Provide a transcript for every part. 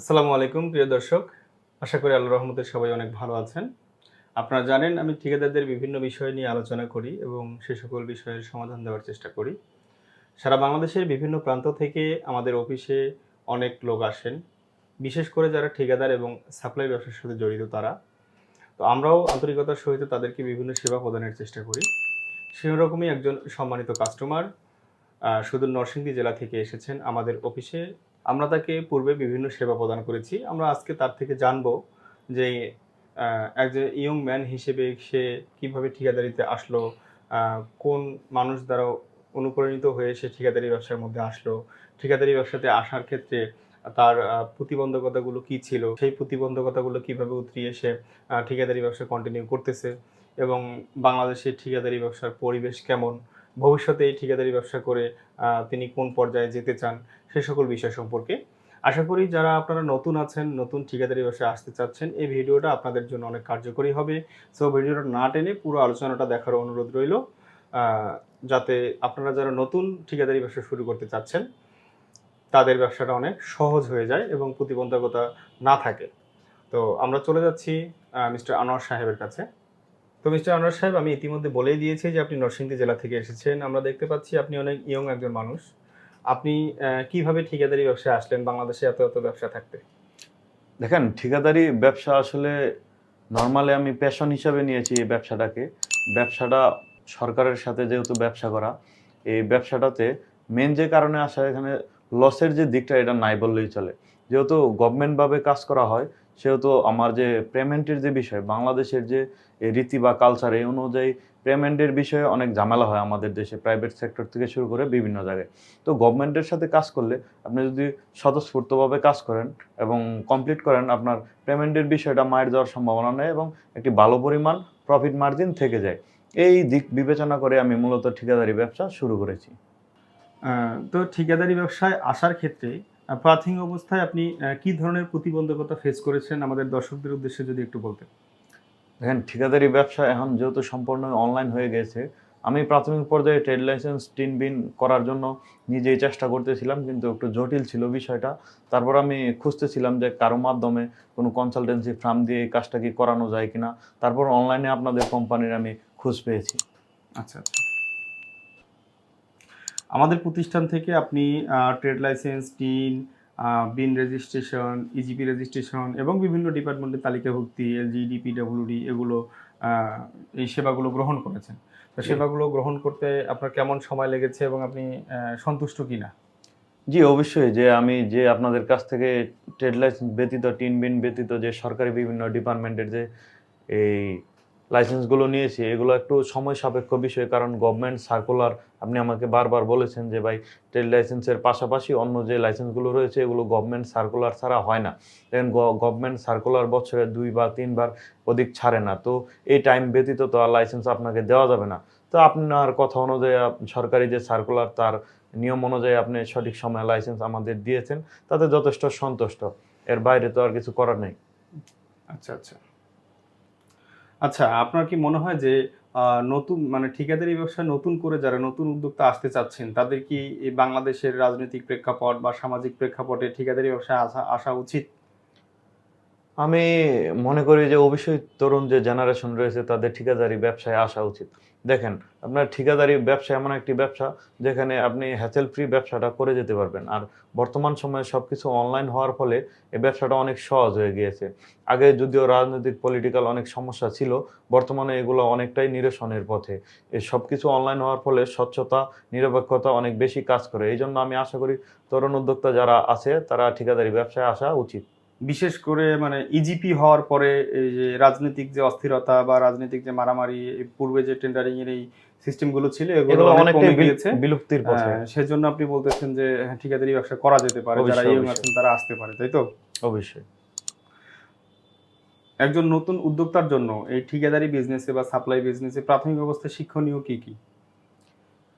আসসালামু আলাইকুম, প্রিয় দর্শক। আশা করি আল্লাহ রহমতের সবাই অনেক ভালো আছেন। আপনারা জানেন, আমি ঠিকাদারদের বিভিন্ন বিষয় নিয়ে আলোচনা করি এবং সে সকল বিষয়ের সমাধান দেওয়ার চেষ্টা করি। সারা বাংলাদেশের বিভিন্ন প্রান্ত থেকে আমাদের অফিসে অনেক লোক আসেন। বিশেষ করে যারা ঠিকাদার এবং সাপ্লাই ব্যবসার সাথে জড়িত তারা। তো আমরাও আন্তরিকতার সহিত তাদেরকে বিভিন্ন সেবা প্রদানের চেষ্টা করি। সেরকমই একজন সম্মানিত কাস্টমার সুদূর নরসিংদী জেলা থেকে এসেছেন আমাদের অফিসে। আমরা তাকে পূর্বে বিভিন্ন সেবা প্রদান করেছি। আমরা আজকে তার থেকে জানব যে একজন ইয়ং ম্যান হিসেবে সে কীভাবে ঠিকাদারিতে আসলো কোন মানুষ দ্বারা অনুপ্রাণিত হয়ে সে ঠিকাদারি ব্যবসার মধ্যে আসলো, ঠিকাদারি ব্যবসাতে আসার ক্ষেত্রে তার প্রতিবন্ধকতাগুলো কি ছিল, সেই প্রতিবন্ধকতাগুলো কীভাবে উতরিয়ে সে ঠিকাদারি ব্যবসা কন্টিনিউ করতেছে এবং বাংলাদেশের ঠিকাদারি ব্যবসার পরিবেশ কেমন ভবিষ্যতে এই ঠিকাদারি ব্যবসা করে তিনি কোন পর্যায়ে যেতে চান, সে সকল বিষয় সম্পর্কে। আশা করি যারা আপনারা নতুন আছেন, নতুন ঠিকাদারি ব্যবসায় আসতে চাচ্ছেন, এই ভিডিওটা আপনাদের জন্য অনেক কার্যকরী হবে। সো, ভিডিওটা না টেনে পুরো আলোচনাটা দেখার অনুরোধ রইল যাতে আপনারা যারা নতুন ঠিকাদারি ব্যবসা শুরু করতে চাচ্ছেন, তাদের ব্যবসাটা অনেক সহজ হয়ে যায় এবং প্রতিবন্ধকতা না থাকে। তো, আমরা চলে যাচ্ছি মিস্টার আনোয়ার সাহেবের কাছে। তো মিস্টার আনোয়ার সাহেব, আমি ইতিমধ্যে বলেই দিয়েছি যে আপনি নরসিংদী জেলা থেকে এসেছেন। আমরা দেখতে পাচ্ছি আপনি অনেক ইয়ং একজন মানুষ। আপনি কীভাবে ঠিকাদারি ব্যবসায় আসলেন? বাংলাদেশে এত এত ব্যবসা থাকতে। দেখেন, ঠিকাদারি ব্যবসা আসলে নর্মালি আমি প্যাশন হিসাবে নিয়েছি এই ব্যবসাটাকে। ব্যবসাটা সরকারের সাথে যেহেতু ব্যবসা করা, এই ব্যবসাটাতে মেন যে কারণে আসা এখানে লসের যে দিকটা এটা নাই বললেই চলে। যেহেতু গভর্নমেন্টভাবে কাজ করা হয় সেহেতু আমার যে পেমেন্টের যে বিষয়, বাংলাদেশের যে রীতি বা কালচার এই অনুযায়ী পেমেন্টের বিষয়ে অনেক ঝামেলা হয় আমাদের দেশে প্রাইভেট সেক্টর থেকে শুরু করে বিভিন্ন জায়গায়। তো গভর্নমেন্টের সাথে কাজ করলে আপনি যদি স্বতঃস্ফূর্তভাবে কাজ করেন এবং কমপ্লিট করেন, আপনার পেমেন্টের বিষয়টা মায়ের যাওয়ার সম্ভাবনা নেই এবং একটি ভালো পরিমাণ প্রফিট মার্জিন থেকে যায়। এই দিক বিবেচনা করে আমি মূলত ঠিকাদারি ব্যবসা শুরু করেছি। তো ঠিকাদারি ব্যবসায় আসার ক্ষেত্রে প্রাথমিক অবস্থায় আপনি কি ধরনের প্রতিবন্ধকতা ফেস করেছেন? আমাদের দর্শকদের উদ্দেশ্যে যদি একটু বলতেন। দেখেন ঠিকাদারি ব্যবসা এখন যেহেতু সম্পূর্ণ অনলাইন হয়ে গেছে আমি প্রাথমিক পর্যায়ে ট্রেড লাইসেন্স টিন বিন করার জন্য নিজেই চেষ্টা করতেছিলাম কিন্তু একটু জটিল ছিল বিষয়টা। তারপর আমি খুঁজতেছিলাম যে কারও মাধ্যমে কোনো কনসালটেন্সি ফার্ম দিয়ে এই কাজটা কি করানো যায় কিনা। তারপর অনলাইনে আপনাদের কোম্পানির আমি খোঁজ পেয়েছি। আচ্ছা আচ্ছা। আমাদের প্রতিষ্ঠান থেকে আপনি trade license TIN BIN registration EGP registration এবং বিভিন্ন ডিপার্টমেন্টের তালিকাভুক্তি এলজি ডিপি ডাব্লিউডি এগুলো এই সেবাগুলো গ্রহণ করেছেন। তো সেবাগুলো গ্রহণ করতে আপনার কেমন সময় লেগেছে এবং আপনি সন্তুষ্ট কিনা? জি অবশ্যই যে আমি যে আপনাদের কাছ থেকে ট্রেড লাইসেন্স ব্যতীত টিন বিন ব্যতীত যে সরকারি বিভিন্ন ডিপার্টমেন্টের যে এই লাইসেন্সগুলো নিয়েছি, এগুলো একটু সময় সাপেক্ষ বিষয় কারণ গভর্নমেন্ট সার্কুলার আপনি আমাকে বারবার বলেছেন যে ভাই ট্রেড লাইসেন্সের পাশাপাশি অন্য যে লাইসেন্সগুলো রয়েছে, এগুলো গভর্নমেন্ট সার্কুলার ছাড়া হয় না। দেখেন গভর্নমেন্ট সার্কুলার বছরে দুই বা তিনবার অধিক ছাড়ে না। তো এই টাইম ব্যতীত তো আর লাইসেন্স আপনাকে দেওয়া যাবে না। তো আপনার কথা অনুযায়ী সরকারি যে সার্কুলার তার নিয়ম অনুযায়ী আপনি সঠিক সময়ে লাইসেন্স আমাদের দিয়েছেন, তাতে যথেষ্ট সন্তুষ্ট। এর বাইরে তো আর কিছু করার নেই। আচ্ছা আচ্ছা। আচ্ছা আপনার কি মনে হয় যে নতুন মানে ঠিকাদারি ব্যবসা নতুন করে যারা নতুন উদ্যোক্তা আসতে চাচ্ছেন, তাদের কি বাংলাদেশের রাজনৈতিক প্রেক্ষাপট বা সামাজিক প্রেক্ষাপটে ঠিকাদারি ব্যবসায় আসা আসা উচিত? আমি মনে করি যে অবশ্যই তরুণ যে জেনারেশন রয়েছে, তাদের ঠিকাদারি ব্যবসায় আসা উচিত। দেখেন, আপনার ঠিকাদারি ব্যবসা এমন একটি ব্যবসা, যেখানে আপনি হ্যাচেল ফ্রি ব্যবসাটা করে যেতে পারবেন। আর বর্তমান সময়ে সব কিছু অনলাইন হওয়ার ফলে এই ব্যবসাটা অনেক সহজ হয়ে গিয়েছে। আগে যদিও রাজনৈতিক পলিটিক্যাল অনেক সমস্যা ছিল, বর্তমানে এগুলো অনেকটাই নিরসনের পথে। এই সব কিছু অনলাইন হওয়ার ফলে স্বচ্ছতা, নিরপেক্ষতা অনেক বেশি কাজ করে। এই জন্য আমি আশা করি তরুণ উদ্যোক্তা যারা আছে, তারা ঠিকাদারি ব্যবসায় আসা উচিত। বিশেষ করে মানে ইজিপি হওয়ার পরে এই যে রাজনৈতিক যে অস্থিরতা বা রাজনৈতিক যে মারামারি পূর্বে যে টেন্ডারিং এর এই সিস্টেমগুলো ছিল এগুলো অনেক কমে গিয়েছে। বিলুপ্তির পথে। হ্যাঁ, সেজন্য আপনি বলতেছেন যে হ্যাঁ, ঠিকাদারি ব্যবসা করা যেতে পারে যারা ইয়ং আছেন তারা আসতে পারে তাই তো? অবশ্যই। একজন নতুন উদ্যোক্তার জন্য এই ঠিকাদারি বিজনেসে বা সাপ্লাই বিজনেসে প্রাথমিক অবস্থায় শিক্ষণীয় কি কি?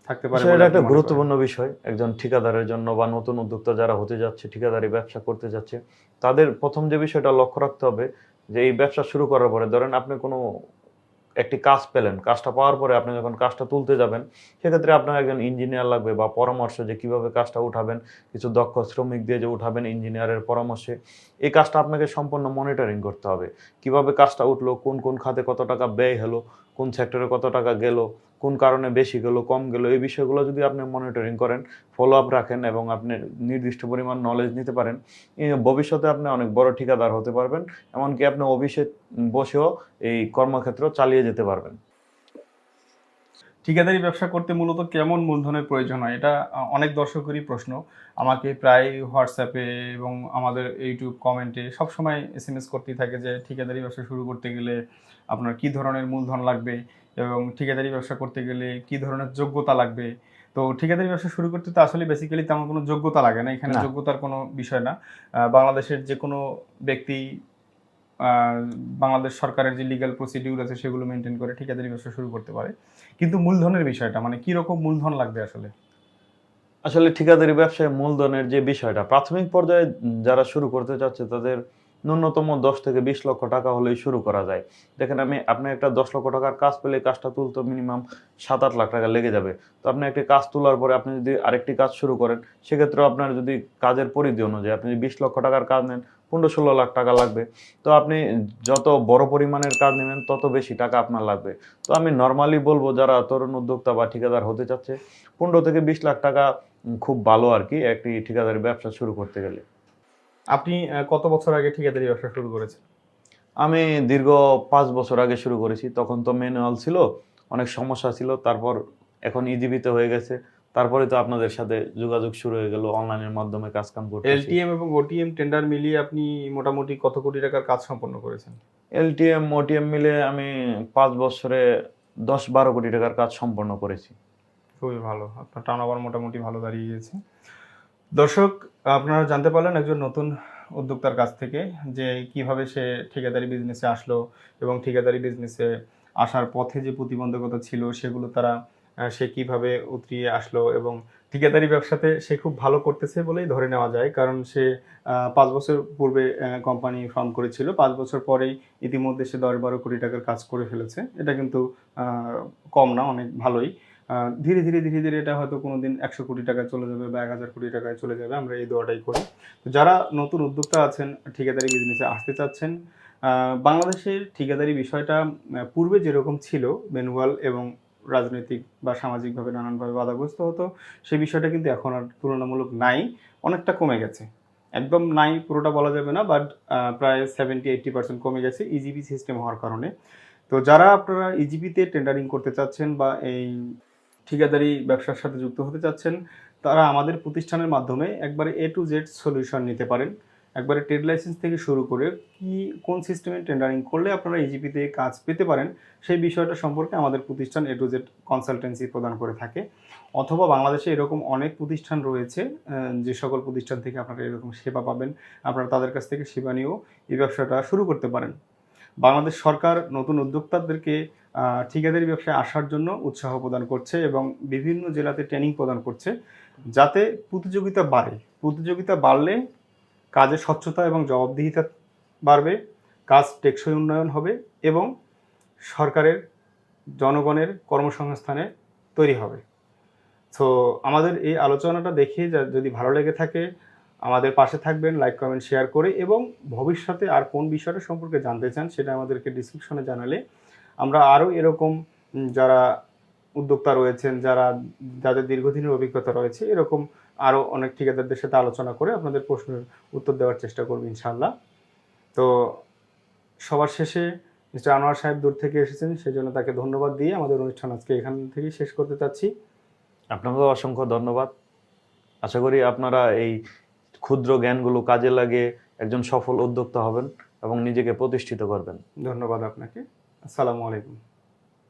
থাকতে পারে আপনি একটা গুরুত্বপূর্ণ বিষয়। একজন ঠিকাদারের জন্য বা নতুন উদ্যোক্তা যারা হতে যাচ্ছে ঠিকাদারি ব্যবসা করতে যাচ্ছে তাদের প্রথম যে বিষয়টা লক্ষ্য রাখতে হবে যে এই ব্যবসা শুরু করার পরে ধরেন আপনি কোনো একটি কাজ পেলেন কাজটা পাওয়ার পরে আপনি যখন কাজটা তুলতে যাবেন সেক্ষেত্রে আপনার একজন ইঞ্জিনিয়ার লাগবে বা পরামর্শ যে কীভাবে কাজটা উঠাবেন কিছু দক্ষ শ্রমিক দিয়ে যে উঠাবেন ইঞ্জিনিয়ারের পরামর্শে এই কাজটা আপনাকে সম্পূর্ণ মনিটরিং করতে হবে। কীভাবে কাজটা উঠল কোন কোন খাতে কত টাকা ব্যয় হলো কোন সেক্টরে কত টাকা গেল, কোন কারণে বেশি গেল, কম গেল, এই বিষয়গুলো যদি আপনি মনিটরিং করেন ফলো আপ রাখেন এবং আপনি নির্দিষ্ট পরিমাণ নলেজ নিতে পারেন ভবিষ্যতে আপনি অনেক বড় ঠিকাদার হতে পারবেন। এমনকি আপনি অফিসে বসেও এই কর্মক্ষেত্র চালিয়ে যেতে পারবেন। ঠিকাদারি ব্যবসা করতে মূলত কেমন মূলধনের প্রয়োজন হয়? এটা অনেক দর্শকেরই প্রশ্ন। আমাকে প্রায় হোয়াটসঅ্যাপে এবং আমাদের ইউটিউব কমেন্টে সবসময় এস এম এস করতেই থাকে যে ঠিকাদারি ব্যবসা শুরু করতে গেলে আপনার কি ধরনের মূলধন লাগবে? এবং ঠিকাদারি ব্যবসা করতে গেলে কি ধরনের যোগ্যতা লাগবে? তো ঠিকাদারি ব্যবসা শুরু করতে তো আসলে বেসিক্যালি তেমন কোনো যোগ্যতা লাগে না। এখানে যোগ্যতার কোনো বিষয় না। বাংলাদেশের যে কোনো ব্যক্তি বাংলাদেশ সরকারের যে লিগাল প্রসিডিউর আছে সেগুলো মেনটেন করে ঠিকাদারি ব্যবসা শুরু করতে পারে। কিন্তু মূলধনের বিষয়টা মানে কি রকম মূলধন লাগবে আসলে? আসলে ঠিকাদারি ব্যবসায় মূলধনের যে বিষয়টা, প্রাথমিক পর্যায়ে যারা শুরু করতে চাচ্ছে তাদের ন্যূনতম দশ থেকে বিশ লক্ষ টাকা হলেই শুরু করা যায়। দেখেন আমি, আপনি একটা দশ লক্ষ টাকার কাজ পেলে কাজটা তুলতে মিনিমাম সাত আট লাখ টাকা লেগে যাবে। তো আপনি একটি কাজ তোলার পরে আপনি যদি আরেকটি কাজ শুরু করেন সেক্ষেত্রে আপনার যদি কাজের পরিধি অনুযায়ী আপনি যদি বিশ লক্ষ টাকার কাজ নেন পনেরো ষোলো লাখ টাকা লাগবে। তো আপনি যত বড় পরিমাণের কাজ নেবেন তত বেশি টাকা আপনার লাগবে। তো আমি নর্মালি বলব যারা তরুণ উদ্যোক্তা বা ঠিকাদার হতে চাচ্ছে পনেরো থেকে বিশ লাখ টাকা খুব ভালো আর কি একটি ঠিকাদারি ব্যবসা শুরু করতে গেলে। আপনি কত বছর আগে ঠিকাদারি ব্যবসা শুরু করেছেন? আমি দীর্ঘ পাঁচ বছর আগে শুরু করেছি। তখন তো ম্যানুয়াল ছিল অনেক সমস্যা ছিল তারপর এখন ইজিবিতে হয়ে গেছে। তারপরে তো আপনাদের সাথে যোগাযোগ শুরু হয়ে গেল অনলাইনের মাধ্যমে কাজ কাম করতে এলটিএম এবং ওটিএম টেন্ডার মিলিয়ে আপনি মোটামুটি কত কোটি টাকার কাজ সম্পন্ন করেছেন? এলটিএম ওটিএম মিলে আমি পাঁচ বছরে দশ বারো কোটি টাকার কাজ সম্পন্ন করেছি। খুবই ভালো আপনার টান টার্নওভার মোটামুটি ভালো দাঁড়িয়ে গেছে দর্শক আপনারা জানতে পারলেন একজন নতুন উদ্যোক্তার কাছ থেকে যে কীভাবে সে ঠিকাদারি বিজনেসে আসলো এবং ঠিকাদারি বিজনেসে আসার পথে যে প্রতিবন্ধকতা ছিল সেগুলো তারা সে কীভাবে উতরিয়ে আসলো এবং ঠিকাদারি ব্যবসাতে সে খুব ভালো করতেছে বলেই ধরে নেওয়া যায়। কারণ সে পাঁচ বছর পূর্বে কোম্পানি ফর্ম করেছিল। পাঁচ বছর পরেই ইতিমধ্যে সে দশ বারো কোটি টাকার কাজ করে ফেলেছে। এটা কিন্তু কম না, অনেক ভালোই। ধীরে ধীরে ধীরে ধীরে এটা হয়তো কোনো দিন একশো কোটি টাকায় চলে যাবে বা এক হাজার কোটি টাকায় চলে যাবে। আমরা এই দোয়াটাই করি। তো যারা নতুন উদ্যোক্তা আছেন, ঠিকাদারি বিজনেসে আসতে চাচ্ছেন বাংলাদেশের ঠিকাদারি বিষয়টা পূর্বে যেরকম ছিল ম্যানুয়াল এবং রাজনৈতিক বা সামাজিকভাবে নানানভাবে বাধাগ্রস্ত হতো। সেই বিষয়টা কিন্তু এখন আর তুলনামূলক নাই, অনেকটা কমে গেছে। একদম নাই পুরোটা বলা যাবে না বাট প্রায় সেভেন্টি এইট্টি পার্সেন্ট কমে গেছে ইজিপি সিস্টেম হওয়ার কারণে। তো যারা আপনারা ইজিপিতে টেন্ডারিং করতে চাচ্ছেন বা এই ঠিকাদারি ব্যবসার সাথে যুক্ত হতে চাচ্ছেন, তারা আমাদের প্রতিষ্ঠানের মাধ্যমে একবারে এ টু জেড সলিউশন নিতে পারেন। একবারে ট্রেড লাইসেন্স থেকে শুরু করে কি, কোন সিস্টেমে টেন্ডারিং করলে আপনারা ইজিপিতে কাজ পেতে পারেন, সেই বিষয়টা সম্পর্কে আমাদের প্রতিষ্ঠান এ টু জেড কনসালটেন্সি প্রদান করে থাকে। অথবা বাংলাদেশে এরকম অনেক প্রতিষ্ঠান রয়েছে যে সকল প্রতিষ্ঠান থেকে আপনারা এরকম সেবা পাবেন, আপনারা তাদের কাছ থেকে সেবা নিয়েও এই ব্যবসাটা শুরু করতে পারেন। বাংলাদেশ সরকার নতুন উদ্যোক্তাদেরকে ঠিকাদারি ব্যবসায় আসার জন্য উৎসাহ প্রদান করছে এবং বিভিন্ন জেলাতে ট্রেনিং প্রদান করছে, যাতে প্রতিযোগিতা বাড়ে। প্রতিযোগিতা বাড়লে কাজের স্বচ্ছতা এবং জবাবদিহিতা বাড়বে, কাজ টেকসই উন্নয়ন হবে এবং সরকারের জনগণের কর্মসংস্থানে তৈরি হবে। সো আমাদের এই আলোচনাটা দেখে যদি ভালো লেগে থাকে, আমাদের পাশে থাকবেন লাইক কমেন্ট শেয়ার করে এবং ভবিষ্যতে আর কোন বিষয়টা সম্পর্কে জানতে চান সেটা আমাদেরকে ডিসক্রিপশনে জানালে আমরা আরও এরকম যারা উদ্যোক্তা রয়েছেন, যারা, যাদের দীর্ঘদিনের অভিজ্ঞতা রয়েছে, এরকম আরও অনেক ঠিকাদারদের সাথে আলোচনা করে আপনাদের প্রশ্নের উত্তর দেওয়ার চেষ্টা করব ইনশাল্লাহ তো সবার শেষে মিস্টার আনোয়ার সাহেব দূর থেকে এসেছেন সেজন্য তাকে ধন্যবাদ দিয়ে আমাদের অনুষ্ঠান আজকে এখান থেকেই শেষ করতে চাচ্ছি। আপনাকেও অসংখ্য ধন্যবাদ। আশা করি আপনারা এই ক্ষুদ্র জ্ঞানগুলো কাজে লাগিয়ে একজন সফল উদ্যোক্তা হবেন এবং নিজেকে প্রতিষ্ঠিত করবেন। ধন্যবাদ আপনাকে। আসসালামু আলাইকুম।